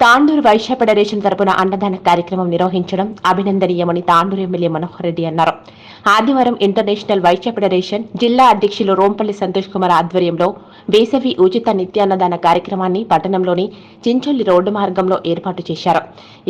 Tandur Vysya federation తరపున అన్నదాన కార్యక్రమం నిర్వహించడం అభినందనీయమని తాండూరు ఎమ్మెల్యే మనోహర్ రెడ్డి అన్నారు. ఆదివారం ఇంటర్నేషనల్ వైశ్య ఫెడరేషన్ జిల్లా అధ్యక్షులు రోంపల్లి సంతోష్ కుమార్ ఆధ్వర్యంలో వేసవి ఉచిత నిత్యాన్నదాన కార్యక్రమాన్ని పట్టణంలోని చించొల్లి రోడ్డు మార్గంలో ఏర్పాటు చేశారు.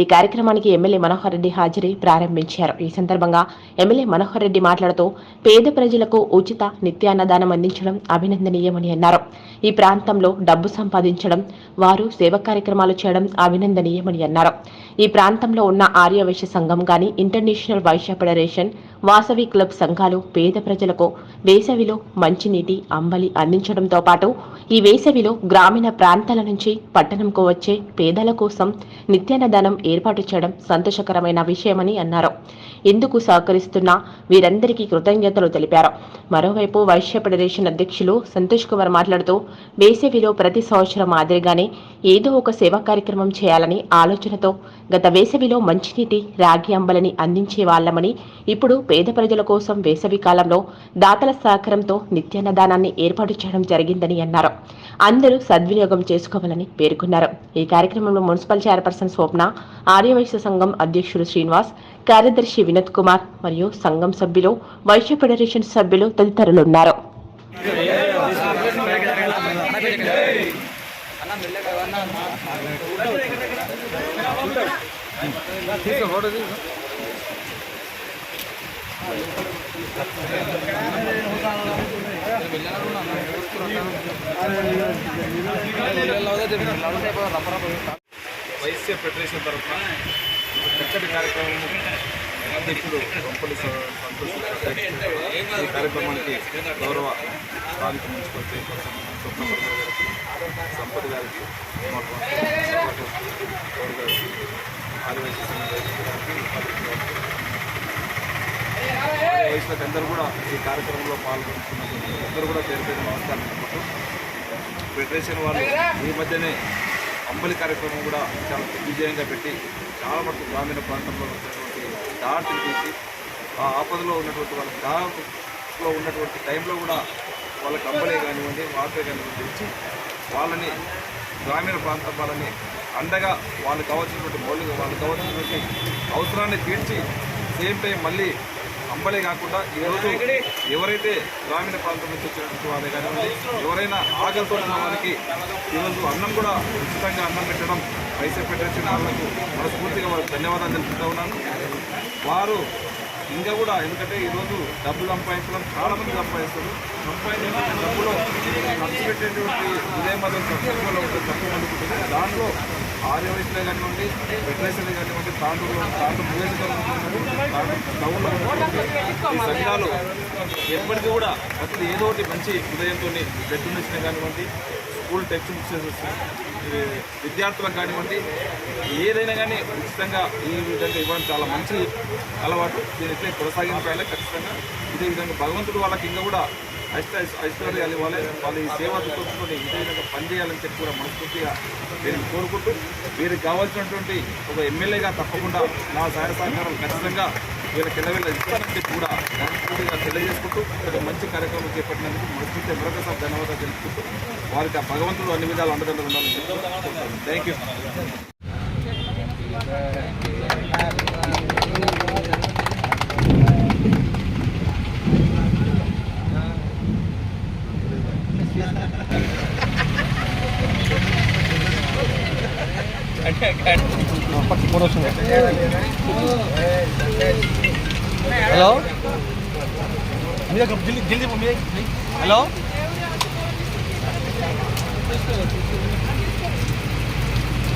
ఈ కార్యక్రమానికి ఎమ్మెల్యే మనోహర్ రెడ్డి హాజరై ప్రారంభించారు. ఈ సందర్భంగా ఎమ్మెల్యే మనోహర్ రెడ్డి మాట్లాడుతూ పేద ప్రజలకు ఉచిత నిత్యాన్నదానం అందించడం అభినందనీయమని అన్నారు. ఈ ప్రాంతంలో డబ్బు సంపాదించడం వారు సేవ కార్యక్రమాలు చేయడం అభినందనీయమని అన్నారు. ఈ ప్రాంతంలో ఉన్న ఆర్యవైశ్య సంఘం గాని international Vysya federation Vasavi club సంఘాలు పేద ప్రజలకు వేసవిలో మంచినీటి అంబలి అందించడంతో పాటు ఈ వేసవిలో గ్రామీణ ప్రాంతాల నుంచి పట్టణంకు వచ్చే పేదల కోసం నిత్యాన్నదానం ఏర్పాటు చేయడం సంతోషకరమైన విషయమని అన్నారు. ఇందుకు సహకరిస్తున్న వీరందరికీ కృతజ్ఞతలు తెలిపారు. మరోవైపు వైశ్య ఫెడరేషన్ అధ్యక్షులు సంతోష్ కుమార్ మాట్లాడుతూ వేసవిలో ప్రతి సంవత్సరం మాదిరిగానే ఏదో ఒక సేవా కార్యక్రమం చేయాలని ఆలోచనతో గత వేసవిలో మంచినీటి రాగి అంబలని అందించే వాళ్ళమని ఇప్పుడు పేద ప్రజల కోసం వేసవి కాలంలో దాతల సహకారంతో నిత్యాన్నదానాన్ని ఏర్పాటు చేయడం జరిగిందని అన్నారు. అందరూ సద్వినియోగం చేసుకోవాలని పేర్కొన్నారు. ఈ కార్యక్రమంలో మున్సిపల్ చైర్పర్సన్ స్వప్న ఆర్యవైశ్య సంఘం అధ్యక్షుడు శ్రీనివాస్ కార్యదర్శి వినోద్ కుమార్ మరియు సంఘం సభ్యులు వైశ్య ఫెడరేషన్ సభ్యులు తదితరులు తదితరులున్నారు వైశ్య ఫెడరేషన్ తరఫున చక్కటి కార్యక్రమం అధ్యక్షుడు రొంపల్లి సంతోష్ ఈ కార్యక్రమానికి గౌరవ స్థానిక మున్సిపాలిటీ చైర్పర్సన్ స్వప్నపర్వ గారికి గౌరవ గారికి ఆదివాసీ సంఘ వయసులకు అందరూ కూడా ఈ కార్యక్రమంలో పాల్గొంటున్నారు అందరూ కూడా పేరు పేరు నమస్కారం చెప్పుకుంటూ ఫెడరేషన్ వాళ్ళు ఈ మధ్యనే అంబలి కార్యక్రమం కూడా చాలా విజయంగా పెట్టి చాలా మటుకు గ్రామీణ ప్రాంతంలో ఉన్నటువంటి దాటిని తీసి ఆ ఆపదలో ఉన్నటువంటి వాళ్ళ దారిలో ఉన్నటువంటి టైంలో కూడా వాళ్ళకి అంబలే కానివ్వండి వాటర్ కానివ్వండి ఇచ్చి వాళ్ళని గ్రామీణ ప్రాంతం వాళ్ళని అండగా వాళ్ళకి కావాల్సినటువంటి మౌలిక వాళ్ళకి కావాల్సినటువంటి అవసరాన్ని తీర్చి సేమ్ టైం మళ్ళీ అంబలే కాకుండా ఈరోజు ఎవరైతే గ్రామీణ ప్రాంతం నుంచి వచ్చినటువంటి వాళ్ళే కానివ్వండి ఎవరైనా ఆకలితో ఉన్న వారికి ఈరోజు అన్నం కూడా ఉచితంగా అన్నం పెట్టడం వైసీపీ ఫెడరేషన్ వాళ్ళకు మనస్ఫూర్తిగా వారికి ధన్యవాదాలు తెలుపుతూ ఉన్నాను. వారు ఇంకా కూడా ఎందుకంటే ఈరోజు డబ్బులు సంపాదించడం చాలా మంది సంపాదిస్తారు. సంపాదించిన డబ్బులో ఖర్చు పెట్టేటువంటి ఇదే మాత్రం తక్కువలో ఉంటుంది తక్కువ అనుకుంటుంది దాంట్లో ఆర్య కానివ్వండి ఫెడరేషన్లే కానివ్వండి తాండూరులో తాండూరు నియోజకవర్గంలో సంఘాలు ఎప్పటికీ కూడా ప్రతి ఏదో ఒకటి మంచి హృదయంతో బ్లడ్ ఇచ్చిన కానివ్వండి స్కూల్ టెక్స్ట్ బుక్స్ విద్యార్థులకు కానివ్వండి ఏదైనా కానీ ఉచితంగా ఈ విధంగా ఇవ్వడం చాలా మంచి అలవాటు. దీని ఇట్లే కొనసాగించాలి ఖచ్చితంగా ఇదే విధంగా భగవంతుడు వాళ్ళకి ఇంకా కూడా ఐశ్వర్య ఐశ్వర్యాలు ఇవ్వాలి వాళ్ళు ఈ సేవా దృక్పథంతో ఇదే విధంగా పనిచేయాలని చెప్పి కూడా మనస్ఫూర్తిగా వీరిని కోరుకుంటూ వీరికి కావాల్సినటువంటి ఒక ఎమ్మెల్యేగా తప్పకుండా నా సహాయ సహకారాలు ఖచ్చితంగా వీళ్ళ కింద వీళ్ళ ఇస్తానని చెప్పి కూడా మనస్ఫూర్తిగా తెలియజేసుకుంటూ ఒక మంచి కార్యక్రమం చేపట్టినందుకు మనస్ఫూర్తి మరొకసారి ధన్యవాదాలు తెలుసుకుంటూ వారికి ఆ భగవంతుడు అన్ని విధాలు అండదండలు ఉండాలని థ్యాంక్ యూ హలో? హలో?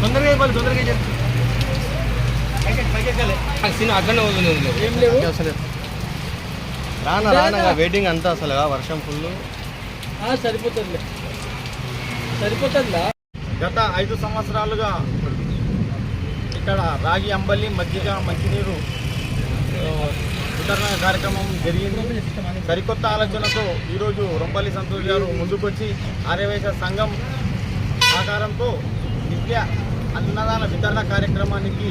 తొందరగా ఇవ్వాలి తొందరగా చెప్పి. అసలు. రానా రానా వెయిటింగ్ అంతా అసలు వర్షం ఫుల్ సరిపోతుంది సరిపోతుందా గత ఐదు సంవత్సరాలుగా ఇక్కడ రాగి అంబలి మజ్జిగ మంచినీరు వితరణ కార్యక్రమం జరిగింది. సరికొత్త ఆలోచనతో ఈరోజు రొంపల్లి సంతోష్ గారు ముందుకొచ్చి ఆర్యవేశ సంఘం సహకారంతో నిత్య అన్నదాన వితరణ కార్యక్రమానికి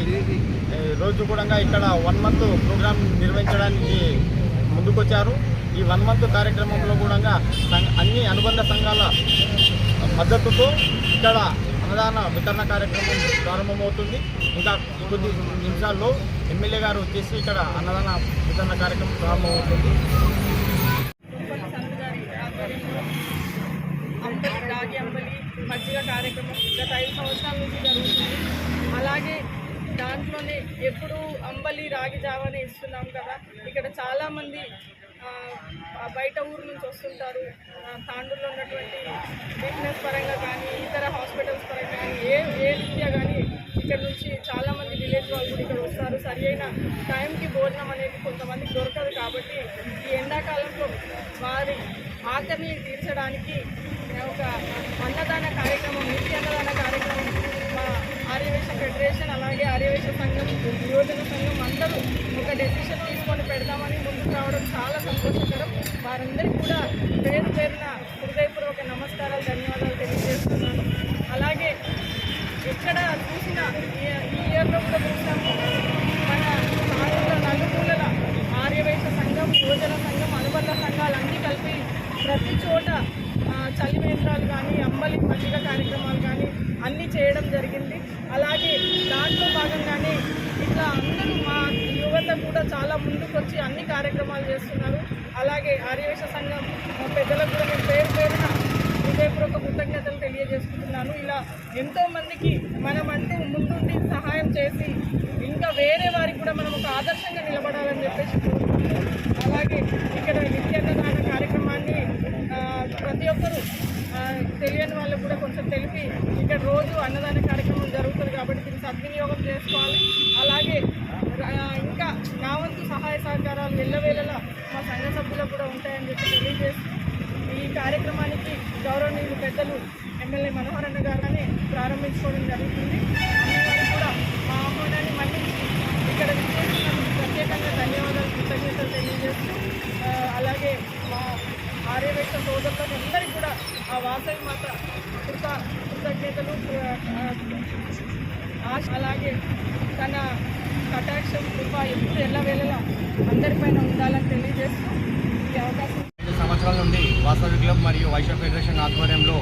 రోజు కూడా ఇక్కడ వన్ మంత్ ప్రోగ్రాం నిర్వహించడానికి ముందుకొచ్చారు. ఈ వన్ మంత్ కార్యక్రమంలో కూడా అన్ని అనుబంధ సంఘాల మద్దతుతో ఇక్కడ అన్నదాన వితరణ కార్యక్రమం ప్రారంభమవుతుంది. ఇంకా కొద్ది నిమిషాల్లో ఎమ్మెల్యే గారు వచ్చేసి ఇక్కడ అన్నదాన వితరణ కార్యక్రమం ప్రారంభమవుతుంది. రాగి అంబలి మజ్జిగ కార్యక్రమం గత ఐదు సంవత్సరాల నుంచి జరుగుతుంది. అలాగే దాంట్లోనే ఎప్పుడు అంబలి రాగి జావని ఇస్తున్నాం కదా. ఇక్కడ చాలామంది బయట ఊరు నుంచి వస్తుంటారు. తాండూరులో ఉన్నటువంటి బిజినెస్ పరంగా కానీ ఇతర హాస్పిటల్స్ పరంగా కానీ ఏ ఏ రీత్యా కానీ ఇక్కడ నుంచి చాలామంది విలేజ్ వాళ్ళు కూడా ఇక్కడ వస్తారు. సరి అయిన టైంకి భోజనం అనేది కొంతమందికి దొరకదు కాబట్టి ఈ ఎండాకాలంలో వారి ఆకలిని తీర్చడానికి ఒక అన్నదాన కార్యక్రమం నిత్య అన్నదాన కార్యక్రమం మా ఆర్యవేశ ఫెడరేషన్ అలాగే ఆర్యవేశ సంఘం యువజన సంఘం అందరూ ఒక డెసిషన్ తీసుకొని పెడదామని ముందుకు రావడం చాలా సంతోషకరం. వారందరికీ కూడా పేరు పేరున హృదయపూర్వక నమస్కారాలు ధన్యవాదాలు తెలియజేస్తున్నాను. అలాగే ఎక్కడ చూసినా ఈ ఇయర్లో కూడా చూసినాము మన సాయంత్రం నలుమూలల ఆర్యవైశ్య సంఘం యువజన సంఘం అనుబంధ సంఘాలు అన్నీ కలిపి ప్రతి చోట చలివేంద్రాలు కానీ అంబలి మజ్జిగ కార్యక్రమాలు కానీ అన్నీ చేయడం జరిగింది. అలాగే దాంట్లో భాగంగానే ఇట్లా అందరూ కూడా చాలా ముందుకు వచ్చి అన్ని కార్యక్రమాలు చేస్తున్నారు. అలాగే ఆర్యవేశ సంఘం మా పెద్దలకు కూడా నేను పేరు పేరున హృదయపూర్వక కృతజ్ఞతలు తెలియజేసుకుంటున్నాను. ఇలా ఎంతో మందికి మనం అంటూ ముందుండి సహాయం చేసి ఇంకా వేరే వారికి కూడా మనం ఒక ఆదర్శంగా నిలబడాలని చెప్పేసి అలాగే ఇక్కడ నిత్యాన్నదాన కార్యక్రమాన్ని ప్రతి ఒక్కరూ తెలియని వాళ్ళకు కూడా కొంచెం తెలిపి ఇక్కడ రోజు అన్నదాన కార్యక్రమం జరుగుతుంది కాబట్టి దీన్ని సద్వినియోగం చేసుకోవాలి. అలాగే నా వంతు సహాయ సహకారాలు వెళ్ళవేళలా మా సంఘ సభ్యులకు కూడా ఉంటాయని చెప్పి తెలియజేస్తూ ఈ కార్యక్రమానికి గౌరవనీయులు పెద్దలు ఎమ్మెల్యే మనోహర్ అన్న గారిని ప్రారంభించుకోవడం జరుగుతుంది. అన్నగారు కూడా మా ఆహ్వానాన్ని మన్నించి ఇక్కడ ప్రత్యేకంగా ధన్యవాదాలు కృతజ్ఞతలు తెలియజేస్తూ అలాగే మా ఆర్యవేష సోదరులకు అందరికీ కూడా ఆ వాసవి మాత కృత కృతజ్ఞతలు ఆశ అలాగే తన కటాక్షం కృప ఎప్పుడు ఎల్లవేళలా అందరిపైన ఉండాలని తెలియజేస్తూ ఈ అవకాశం ఐదు సంవత్సరాల నుండి వాసవి క్లబ్ మరియు వైశ్య ఫెడరేషన్ ఆధ్వర్యంలో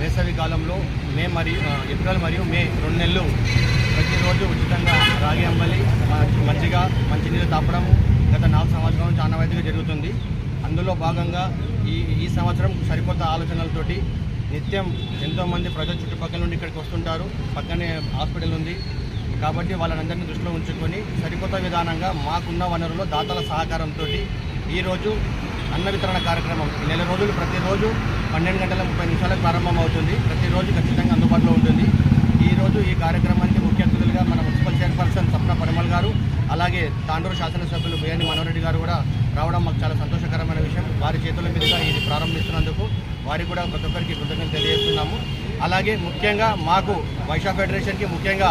వేసవి కాలంలో మే మరియు ఏప్రిల్ మరియు మే రెండు నెలలు ప్రతిరోజు ఉచితంగా రాగి అమ్మలి మంచిగా మంచినీళ్ళు తాపడం గత నాలుగు సంవత్సరాలు చాలా వైద్యుగా జరుగుతుంది. అందులో భాగంగా ఈ ఈ సంవత్సరం సరికొత్త ఆలోచనలతోటి నిత్యం ఎంతోమంది ప్రజలు చుట్టుపక్కల నుండి ఇక్కడికి వస్తుంటారు. పక్కనే హాస్పిటల్ ఉంది. కాబట్టి వాళ్ళందరినీ దృష్టిలో ఉంచుకొని సరికొత్త విధానంగా మాకున్న వనరులో దాతల సహకారంతో ఈరోజు అన్న వితరణ కార్యక్రమం నెల రోజులు ప్రతిరోజు పన్నెండు గంటల ముప్పై నిమిషాలకు ప్రారంభం అవుతుంది ప్రతిరోజు ఖచ్చితంగా అందుబాటులో ఉంటుంది. ఈరోజు ఈ కార్యక్రమానికి ముఖ్య అతిథులుగా మన మున్సిపల్ చైర్పర్సన్ సప్న పరిమల్ గారు అలాగే తాండూరు శాసనసభ్యులు బిఎన్ మనోరెడ్డి గారు కూడా రావడం మాకు చాలా సంతోషకరమైన విషయం. వారి చేతుల మీదుగా ఇది ప్రారంభిస్తున్నందుకు వారికి కూడా ప్రతి ఒక్కరికి కృతజ్ఞతలు తెలియజేస్తున్నాము. అలాగే ముఖ్యంగా మాకు వైశా ఫెడరేషన్కి ముఖ్యంగా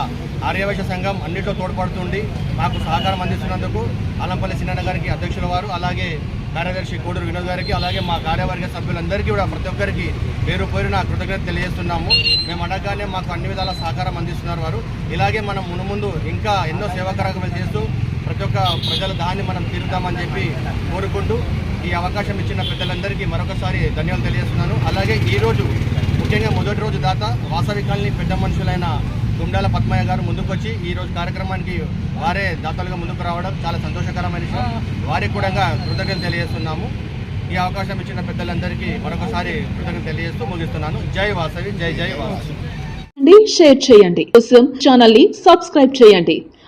ఆర్యవైశ్య సంఘం అన్నింటిలో తోడ్పడుతుండి మాకు సహకారం అందిస్తున్నందుకు అలంపల్లి సిన్న గారికి అధ్యక్షుల వారు అలాగే కార్యదర్శి కోడూరు వినోద్ గారికి అలాగే మా కార్యవర్గ సభ్యులందరికీ కూడా ప్రతి ఒక్కరికి పేరు పేరున కృతజ్ఞత తెలియజేస్తున్నాము. మేము అడగగానే మాకు అన్ని విధాల సహకారం అందిస్తున్నారు వారు. ఇలాగే మనం మునుముందు ఇంకా ఎన్నో సేవా కార్యక్రమాలు చేస్తూ ప్రతి ఒక్క ప్రజల దాన్ని మనం తీరుతామని చెప్పి కోరుకుంటూ ఈ అవకాశం ఇచ్చిన పెద్దలందరికీ మరొకసారి ధన్యవాదాలు తెలియజేస్తున్నాను. అలాగే ఈరోజు ముఖ్యంగా మొదటి రోజు దాత వాసవి కాలనీ పెద్ద మనుషులైన గుండాల పద్మయ్య గారు ముందుకొచ్చి ఈ రోజు కార్యక్రమానికి వారే దాతలుగా ముందుకు రావడం చాలా సంతోషకరమైన విషయం. వారికి కూడా కృతజ్ఞతలు తెలియజేస్తున్నాము. ఈ అవకాశం ఇచ్చిన పెద్దలందరికీ మరొకసారి కృతజ్ఞతలు తెలియజేస్తూ ముగిస్తున్నాను. జై వాసవి జై జై వాసవి. చేయండి, షేర్ చేయండి. కోసం ఛానల్ని సబ్స్క్రైబ్ చేయండి.